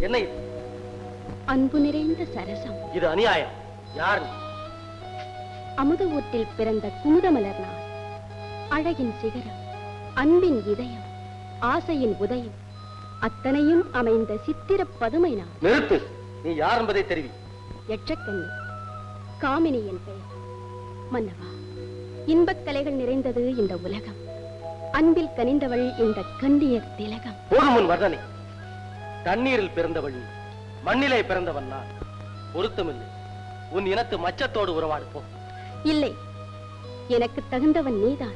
என்ன இது? அன்பு நிறைந்த சரசம். இது அநியாயம். யார் நீ? அமுத ஊட்டில் பிறந்த குமுதமலர் நான். அழகின் சிகரம் அன்பின் இதயம் ஆசையின் உதயம் அத்தனையும் அமைந்த சித்திரப் பதுமை நான். நிறுத்து. நீ யார் என்பதை தெரிவி. எற்றக்கண்ணி காமினி என் பெயர். மன்னவா இன்பக் கலைகள் நிறைந்தது இந்த உலகம். அன்பில் கனிந்தவள் இந்த கண்ணியர் திலகம். போதும் உன் வர்ணனை. தண்ணீரில் பிறந்தவள் நீ. மண்ணிலே பிறந்தவன் நான். பொருத்தமில்லை. உன் இனத்து மச்சத்தோடு உறவாடு போ இல்லை. எனக்கு தகுந்தவன் நீதான்.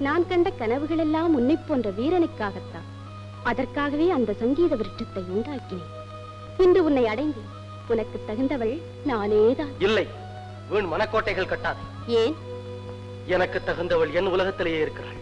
நான் கண்ட கனவுகளெல்லாம் உன்னைப் போன்ற வீரனுக்காகத்தான். அதற்காகவே அந்த சங்கீத விருட்சத்தை உண்டாக்கினேன். இன்று உன்னை அடைந்தேன். உனக்கு தகுந்தவள் நானேதான். இல்லை. வீண் மனக்கோட்டைகள் கட்டாதே. ஏன்? எனக்கு தகுந்தவள் என் உலகத்திலேயே இருக்கிறாள்.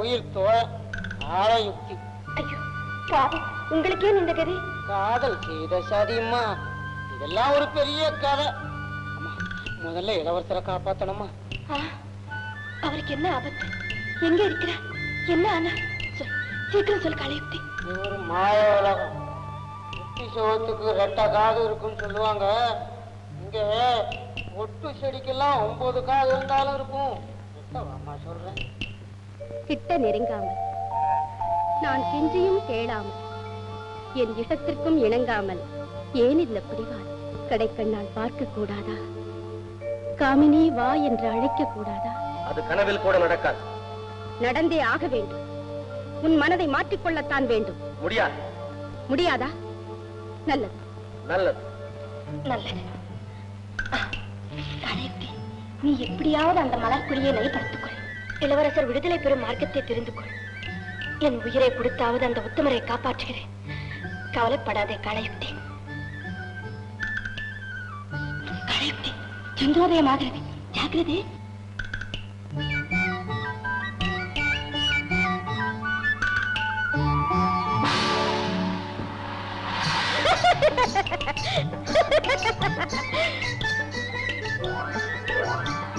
உயிர் தோழ ஆழயுக்தி ஐயோ பாவம். உங்களுக்கே இந்த கதை? காதல் செய்த சதிம்மா. இதெல்லாம் ஒரு பெரிய கதை. முதல்ல இளவரசரை காப்பாத்தணுமா? அவருக்கு என்ன ஆபத்து? எங்க இருக்கிறார்? என்ன ஆனா? சீக்கிரம் சொல் கலையுக்தி ஒரு மாய உலகம். குட்டி சோத்துக்கு ரெட்டை காது இருக்குன்னு சொல்லுவாங்க. இங்க ஒட்டு செடிக்கெல்லாம் ஒன்பது காது இருந்தாலும் இருக்கும். சொல்றேன் கிட்ட நெருங்காமல். நான் கெஞ்சியும் கேளாமல் என் இஷ்டத்திற்கும் இணங்காமல் ஏன் இந்த பிடிவாதம் கடைக்கண்ணால் பார்க்க கூடாதா காமினி வா என்று அழைக்க கூடாதா அது கனவில் கூட நடக்காது. நடந்தே ஆக வேண்டும். உன் மனதை மாற்றிக்கொள்ளத்தான் வேண்டும். முடியாது. முடியாதா? நல்லது. நல்லது. நல்லது. நீ எப்படியாவது அந்த மலர்குடியை நெறிப்படுத்திக் இளவரசர் விடுதலை பெறும் மார்க்கத்தை தெரிந்து கொள். என் உயிரை கொடுத்தாவது அந்த உத்தமரை காப்பாற்றுகிறேன். கவலைப்படாதே கலையுக்தி. கலையுக்தி சந்திரோதயமாகிறது ஜாக்கிரதை.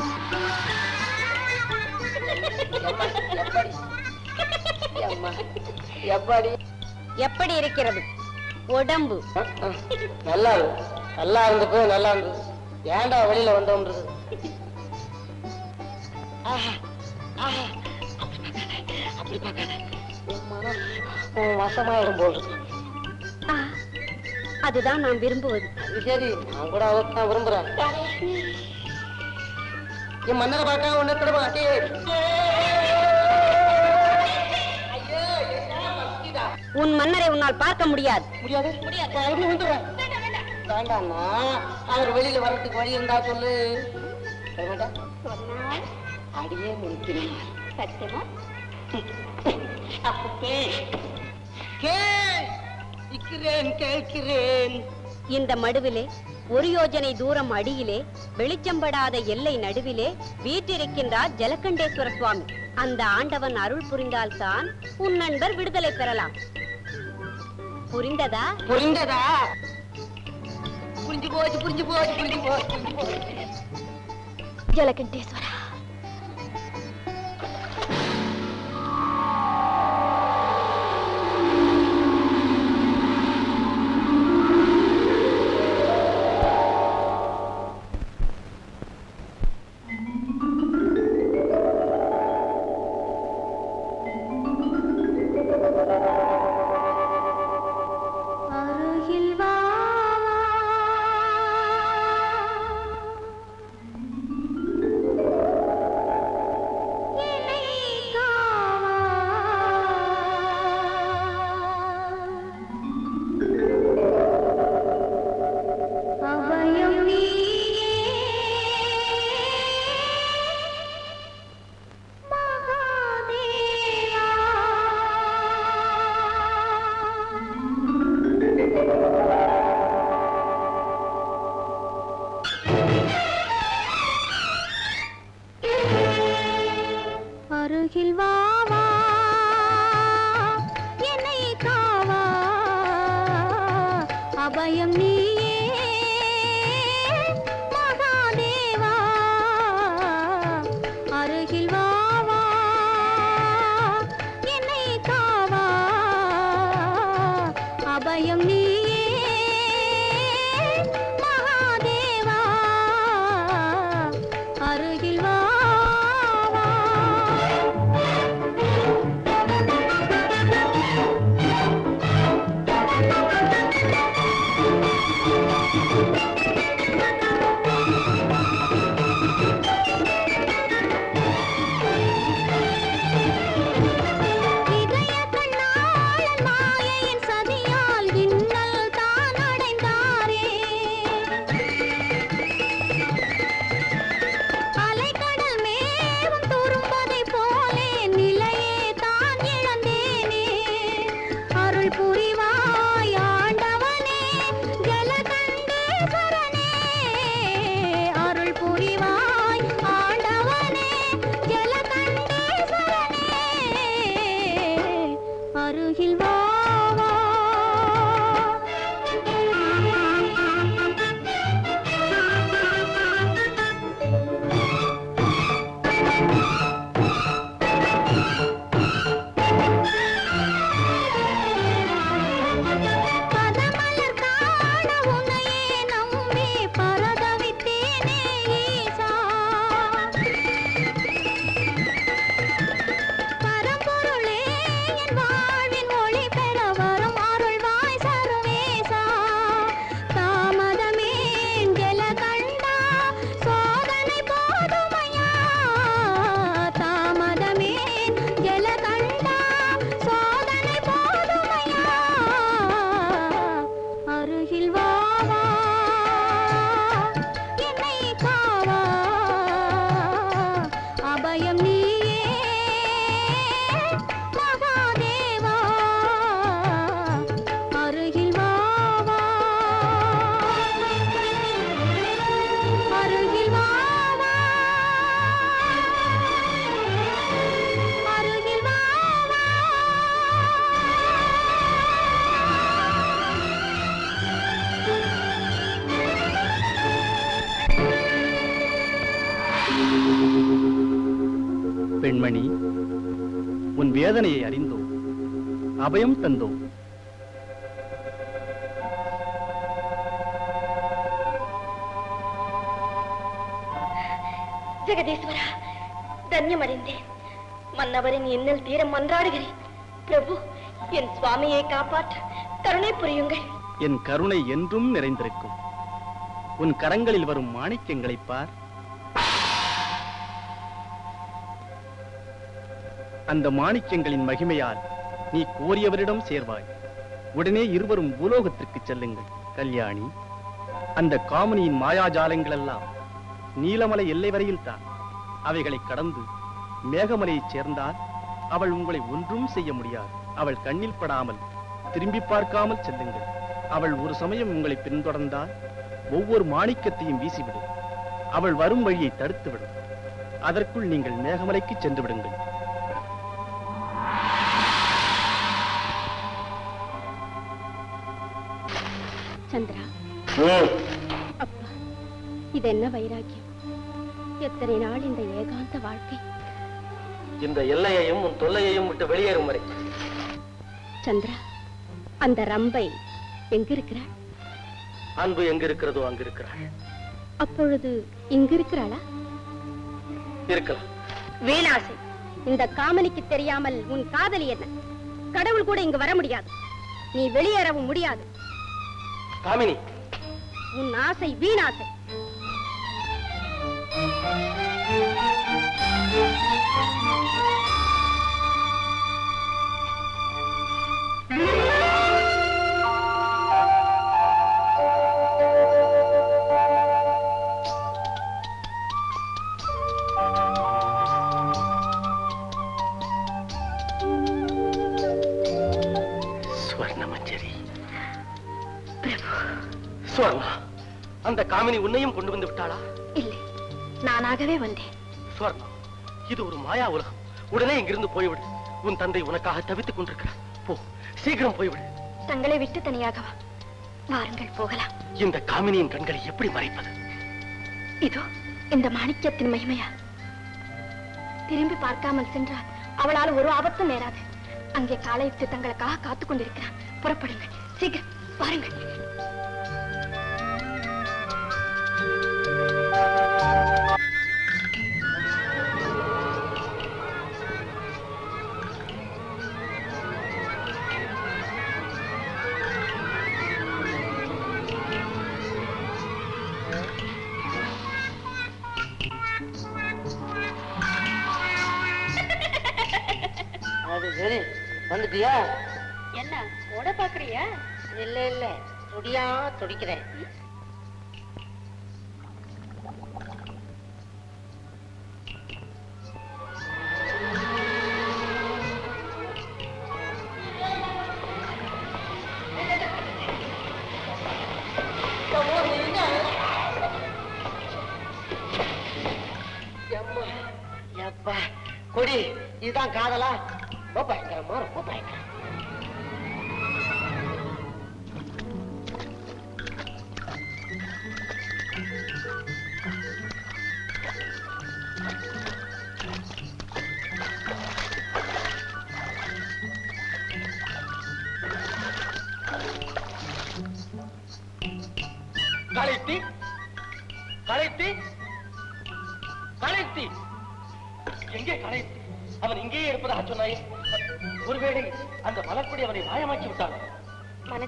எப்படி எப்படி இருக்கிறது? உடம்பு. நல்லா இருக்கு நல்லா இருந்துக்கு நல்லா இருந்தது ஏன்டா வெளியில வந்தோம்ன்றது ஆஹா. அப்படி பார்க்காத. மனம் வசமாயிடும் போல் அதுதான் நான் விரும்புவது. சரி நான் கூட அதைத்தான் விரும்புறேன். என் மன்னரை பார்க்க உன்னை கூட மாட்டேன் உன் மன்னரை உன்னால் பார்க்க முடியாது. அவர் வெளியில வர்றதுக்கு வழி இருந்தா சொல்லு? அடியே முடிக்கணும் சத்தியமா? கேட்கிறேன். இந்த மடுவிலே ஒரு யோஜனை தூரம் அடியிலே வெளிச்சம்படாத எல்லை நடுவிலே வீற்றிருக்கின்றார் ஜலகண்டேஸ்வர சுவாமி. அந்த ஆண்டவன் அருள் புரிந்தால்தான் உன் நண்பர் விடுதலை பெறலாம். புரிந்ததா புரிந்ததா புரிஞ்சு போச்சு புரிஞ்சு போச்சு புரிஞ்சு போச்சு புரிஞ்சு போச்சு ஜலகண்டேஸ்வரா அருகில் வாவா என்னை காவா. அபயம் நீ அபயம் தந்தோம். ஜெகதீஸ்வரா தன்யமடைந்தேன். மன்னவரின் இன்னல் தீர மன்றாடுகிறேன். பிரபு என் சுவாமியை காப்பாற்ற கருணை புரியுங்கள். என் கருணை என்றும் நிறைந்திருக்கும். உன் கரங்களில் வரும் மாணிக்கங்களைப் பார். அந்த மாணிக்கங்களின் மகிமையால் நீ கோரியவரிடம் சேர்வாய். உடனே இருவரும் பூலோகத்திற்கு செல்லுங்கள் கல்யாணி. அந்த காமினியின் மாயாஜாலங்கள் எல்லாம் நீலமலை எல்லை வரையில் தான். அவைகளை கடந்து மேகமலையைச் சேர்ந்தால் அவள் உங்களை ஒன்றும் செய்ய முடியாது. அவள் கண்ணில் படாமல் திரும்பி பார்க்காமல் செல்லுங்கள். அவள் ஒரு சமயம் உங்களை பின்தொடர்ந்தால் ஒவ்வொரு மாணிக்கத்தையும் வீசிவிடும். அவள் வரும் வழியை தடுத்துவிடும். அதற்குள் நீங்கள் மேகமலைக்கு சென்று விடுங்கள் சந்திரா. அப்பா இது என்ன வைராக்கியம்? எத்தனை நாள் இந்த ஏகாந்த வாழ்க்கை? இந்த எல்லையையும் உன் தொல்லையையும் விட்டு வெளியேறும் வரை. சந்திரா அந்த ரம்பை எங்கிருக்கிறாள்? அன்பு எங்க இருக்கிறதோ அங்க இருக்கிறாள் அப்பொழுது இங்கிருக்கிறாளா? இருக்கலாம். வீணாசை இந்த காமனிக்கு தெரியாமல் உன் காதலி என்ன? கடவுள் கூட இங்கு வர முடியாது. நீ வெளியேறவும் முடியாது. காமினி உன் ஆசை வீணாசை Thank you. சுவர்ணா அந்த காமினி உன்னையும் கொண்டு வந்து விட்டாளா? இல்லை நானாகவே வந்தேன். சுவர்ணா இது ஒரு மாயா உலகம். உடனே இங்கிருந்து போய்விடு. உன் தந்தை உனக்காக தவித்துக் கொண்டிருக்கிறார். போ சீக்கிரம் போய்விடு. தங்களை விட்டு தனியாகவா? வாருங்கள் போகலாம். இந்த காமினியின் கண்களை எப்படி மறைப்பது? இதோ இந்த மாணிக்கத்தின் மகிமையா? திரும்பி பார்க்காமல் சென்றால் அவளால் ஒரு ஆபத்தும் நேராது. அங்கே காலையிட்டு தங்களுக்காக காத்துக் கொண்டிருக்கிறான். புறப்படுங்கள் சீக்கிரம் வாருங்கள். சரி வந்துட்டியா? என்ன ஓட பாக்குறியா இல்ல இல்ல. துடியா துடிக்கிறேன்.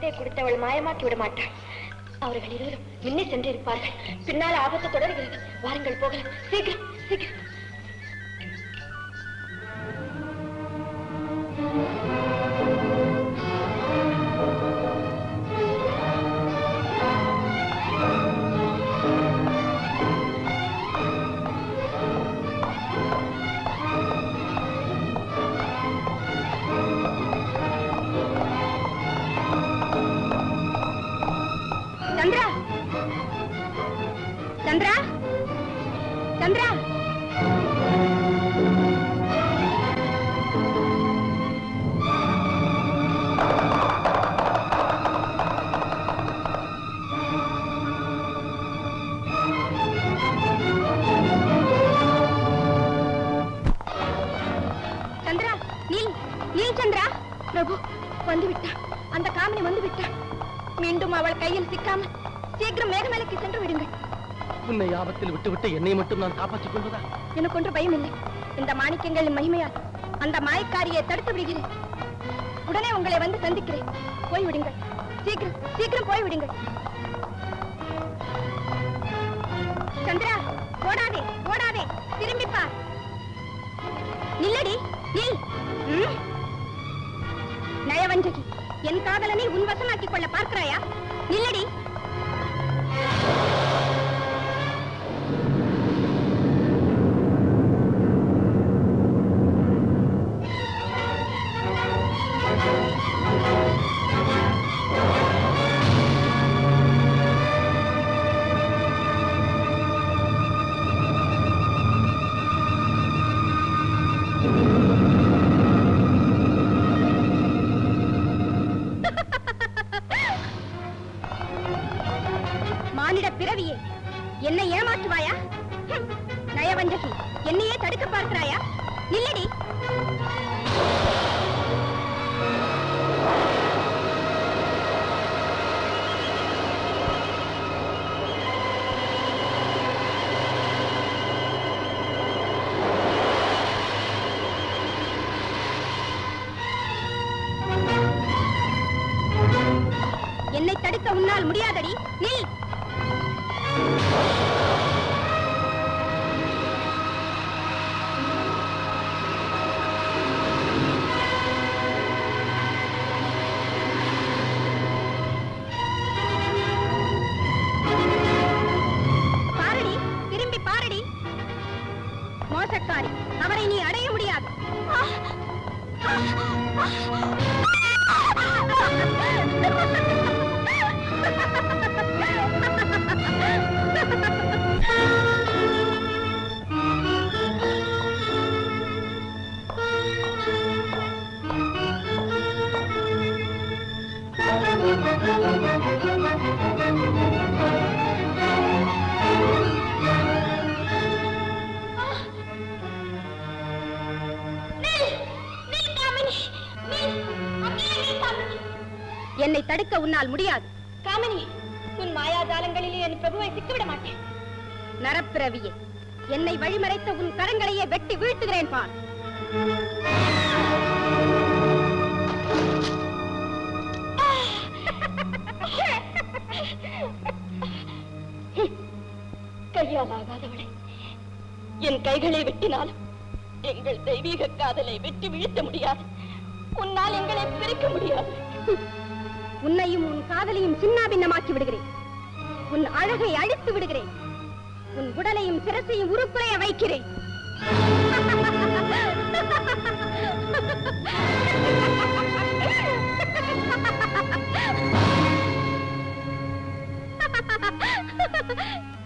மனதை கொடுத்தவள் மாயமாக்கி விட மாட்டாள். அவர்கள் இருவரும் முன்னே சென்றிருப்பார்கள். பின்னால் ஆபத்து தொடர்கிறது. வாருங்கள் போகலாம். சீக்கிரம் சீக்கிரம். உன்னை விட்டுவிட்டு என்னை மட்டும் நான் காப்பாற்றிக் கொள்வதா? எனக்கு ஒன்று பயம் இல்லை. இந்த மாணிக்கங்களின் மகிமையால் அந்த மாயக்காரியை தடுத்து விடுகிறேன். உடனே உங்களை வந்து சந்திக்கிறேன். போய்விடுங்கள். சீக்கிரம் சீக்கிரம் போய்விடுங்கள். சந்திரா ஓடாதே ஓடாதே. திரும்பிப்பா நில்லடி நில். நயவஞ்சகி என் காதலனை உன் வசமாக்கிக் கொள்ள பார்க்கிறாயா? நில்லடி. தடுக்க உன்னால் முடியாது. காமினி உன் மாயாஜாலங்களிலே என் பிரபுவை சிக்கிவிட மாட்டேன். நரப்பிரவியே என்னை வழிமறைத்த உன் கரங்களையே வெட்டி வீழ்த்துகிறேன் பார். கையால் ஆகாதவளை என் கைகளை வெட்டினாலும் எங்கள் தெய்வீக காதலை வெட்டி வீழ்த்த முடியாது. உன்னால் எங்களை பிரிக்க முடியாது. உன்னையும் உன் காதலையும் சின்னாபின்னமாக்கி விடுகிறேன். உன் அழகை அழித்து விடுகிறேன். உன் உடலையும் சிரசையும் உருக்குறைய வைக்கிறேன்.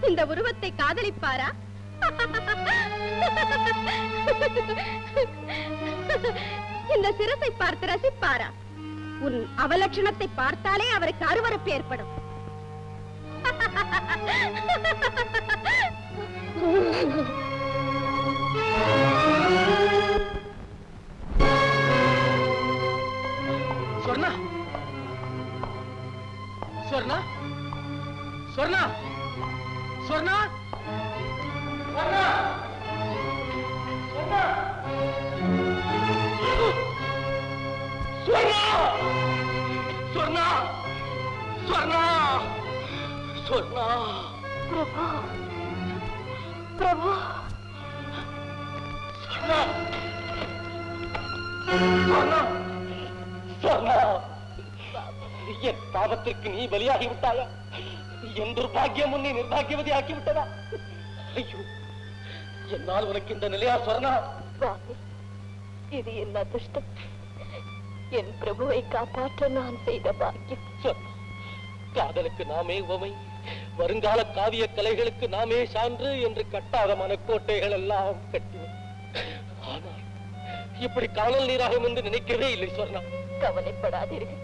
இந்த உருவத்தை காதலிப்பாரா? இந்த சிரசை பார்த்து ரசிப்பாரா? உன் அவலட்சணத்தை பார்த்தாலே அவருக்கு அருவறுப்பு ஏற்படும். சொர்ணா! சொர்ணா! சொர்ணா! சொர்ணா! சொர்ணா! சொர்ணா! சொர்ணா! சொர்ணா! சொர்ணா! சொர்ணா! பிரபு! சொர்ணா! சொர்ணா! சொர்ணா! என் பாவத்திற்கு நீ பலியாகி விட்டாயா என் துர்பாகியம் உன்னை நிர்பாகியவதி ஆக்கி விட்டதா ஐயோ! என்னால் உனக்கு இந்த நிலையா சொர்ணா? இது என் அதிர்ஷ்டம். என் பிரபுவை காப்பாற்ற நான் செய்த பாக்கியம் காதலுக்கு நாமே உவமை வருங்கால காவிய கலைகளுக்கு நாமே சான்று என்று கட்டாத மனக்கோட்டைகள் எல்லாம் கட்டினோம். ஆனால் இப்படி காணல் நீராகும் என்று நினைக்கவே இல்லை சொர்ணா. கவலைப்படாதீர்கள்.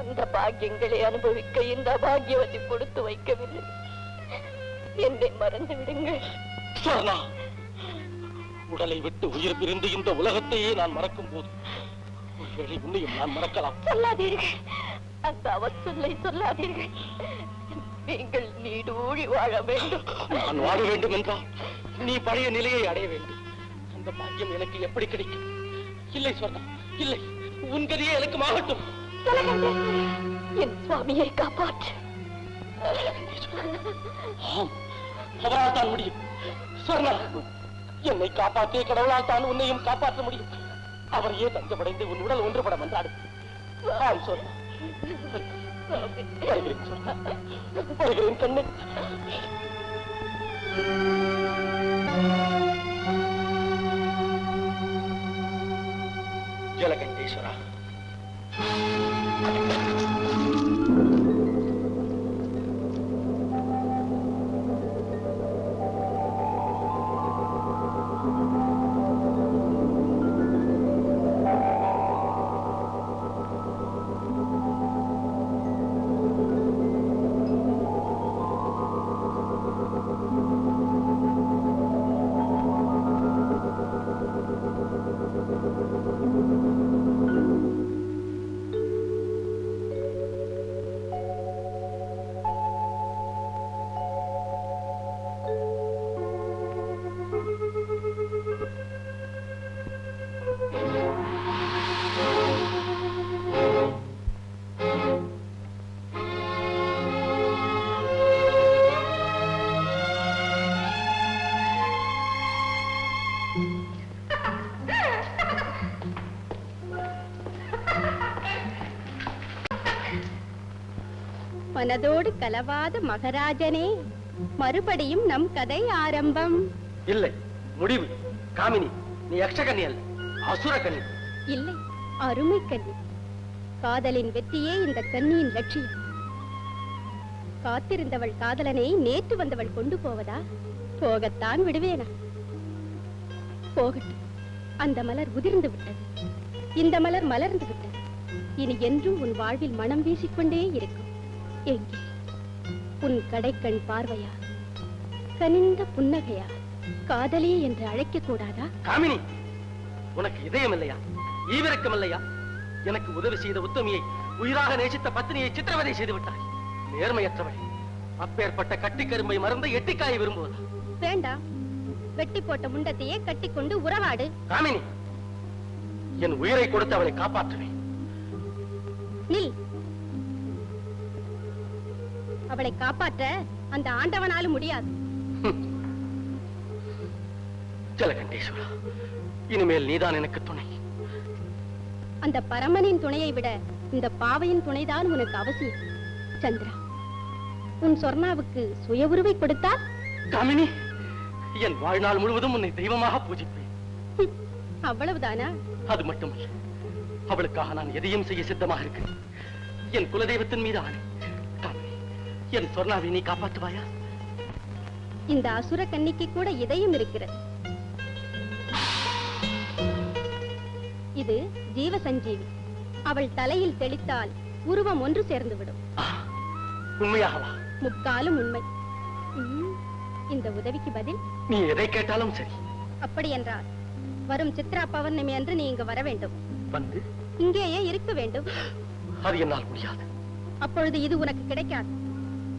அந்த பாக்கியங்களை அனுபவிக்க இந்த பாக்கியவதி கொடுத்து வைக்கவில்லை. என்னை மறந்து விடுங்கள். சொர்ணா உடலை விட்டு உயிர் பிரிந்து இந்த உலகத்தையே நான் மறக்கும் போது ஒருவேளை உன்னையும் நான் மறக்கலாம். சொல்லாதீர்கள். அந்த அவசொல்லை சொல்லாதீர்கள். நீங்கள் நீடூழி வாழ வேண்டும். நான் வாழ வேண்டும் என்றால் நீ பழைய நிலையை அடைய வேண்டும். அந்த பாக்கியம் எனக்கு எப்படி கிடைக்கும்? இல்லை சொர்ணா இல்லை. உன் கதியே எனக்கு மாகட்டும். என் சுவாமியை காப்பாற்று. ஆம் அவரால் தான் முடியும். சொர்ணா என்னை காப்பாற்றிய கடவுளால் தான் உன்னையும் காப்பாற்ற முடியும். அவரையே தஞ்சமடைந்து உன் உடல் ஒன்றுபட வந்தாடு. வருகிறேன் வருகிறேன் கண்ணு. ஜலகண்டேஸ்வரா. மனதோடு கலவாத மகராஜனே மறுபடியும் நம் கதை ஆரம்பம். இல்லை முடிவு. காமினி நீ யக்ஷகன்னி அல்ல அசுர கன்னி இல்லை அருமை கன்னி காதலின் வெற்றியே இந்த கன்னியின் லட்சியம். காத்திருந்தவள் காதலனை நேற்று வந்தவள் கொண்டு போவதா? போகத்தான் விடுவேனா? போகட்டும். அந்த மலர் உதிர்ந்து விட்டது. இந்த மலர் மலர்ந்து விட்டது. இனி என்றும் உன் வாழ்வில் மனம் வீசிக்கொண்டே இருக்கும். எங்கே? உன் கடைக்கண் பார்வையா? கனிந்த புன்னகையா? காதலி என்று அழைக்க கூடாதா? காமினி உனக்கு இதயம் இல்லையா? ஈவிரக்கம் இல்லையா? எனக்கு உதவி செய்த உத்தமியை உயிராக நேசித்த பத்தினியை சித்திரவதை செய்து விட்டாய். நேர்மையற்றவள் அப்பேற்பட்ட கட்டிக்கரும்பை மறந்த எட்டிக்காயை விரும்புவதா? வேண்டாம். வெட்டி போட்ட முண்டத்தையே கட்டிக்கொண்டு உறவாடு. காமினி என் உயிரை கொடுத்து அவளை காப்பாற்றுவேன். நில். அவளை காப்பாற்ற அந்த ஆண்டவனாலும் முடியாது. ஜலகண்டேஸ்வரா இனிமேல் நீதான் எனக்கு துணை. அந்த பரமனின் துணையை விட இந்த பாவையின் துணைதான் உனக்கு அவசியம். சந்திரா உன் சொர்ணாவுக்கு சுய உருவை கொடுத்தால்? காமினி என் வாழ்நாள் முழுவதும் உன்னை தெய்வமாக பூஜிப்பேன். அவ்வளவுதானா? அது மட்டுமல்ல அவளுக்காக நான் எதையும் செய்ய சித்தமாக இருக்கிறேன். என் குலதெய்வத்தின் மீது ஆணை. என் சொர்ணாவை நீ காப்பாற்றுவாயா? இந்த அசுர கன்னிக்கு கூட இதயம் இருக்கிறது. இது ஜீவ சஞ்சீவி அவள் தலையில் தெளித்தால் உருவம் ஒன்று சேர்ந்து விடும் ஆ, உண்மையாகவா? முக்காலும் உண்மை. இந்த உதவிக்கு பதில் நீ எதை கேட்டாலும் சரி. அப்படி என்றால் வரும் சித்ரா பௌர்ணமி அன்று நீ இங்கு வர வேண்டும். வந்து இங்கேயே இருக்க வேண்டும். அது என்னால் முடியாது. அப்பொழுது இது உனக்கு கிடைக்காது.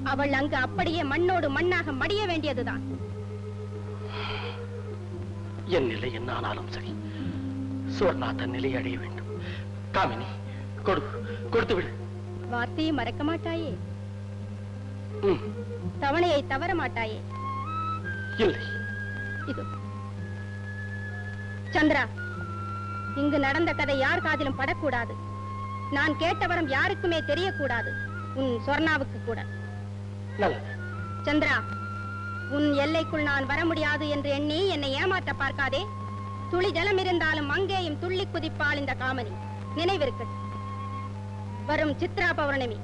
அவள் அங்கு அப்படியே மண்ணோடு மண்ணாக மடிய வேண்டியதுதான். என் நிலை என்ன ஆனாலும் சரி சுவர்ணா தன் நிலை அடைய வேண்டும். காமினி கொடு கொடுத்து விடு. வார்த்தையை மறக்க மாட்டாயே? தவணையை தவற மாட்டாயே? இல்லை இது. சந்திரா இங்கு நடந்த கதை யார் காதிலும் படக்கூடாது. நான் கேட்ட வரம் யாருக்குமே தெரியக்கூடாது. உன் சொர்ணாவுக்கு கூட. சந்திரா உன் எல்லைக்குள் நான் வர முடியாது என்று எண்ணி என்னை ஏமாற்ற பார்க்காதே. துளி ஜலம் இருந்தாலும் அங்கேயும் துள்ளி குதிப்பாள் இந்த காமனி. நினைவிருக்கட்டும் வரும் சித்ரா பௌர்ணமி.